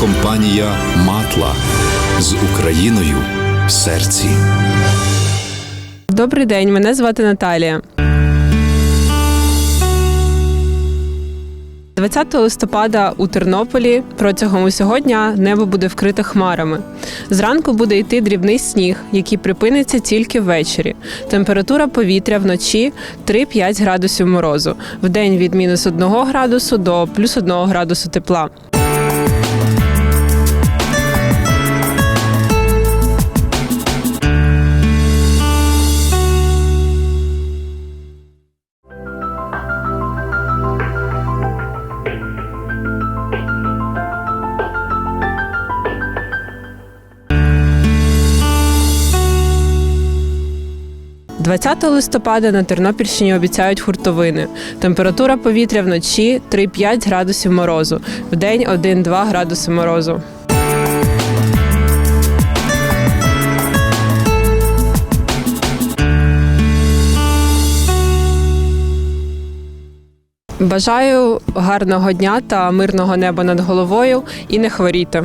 компанія Матла з Україною в серці. Добрий день, мене звати Наталія. 20 листопада у Тернополі протягом усього дня небо буде вкрите хмарами. Зранку буде йти дрібний сніг, який припиниться тільки ввечері. Температура повітря вночі 3-5 градусів морозу, вдень від мінус 1 градусу до плюс 1 градусу тепла. – 20 листопада на Тернопільщині обіцяють хуртовини. Температура повітря вночі 3-5 градусів морозу, вдень 1-2 градуси морозу. Бажаю гарного дня та мирного неба над головою і не хворійте.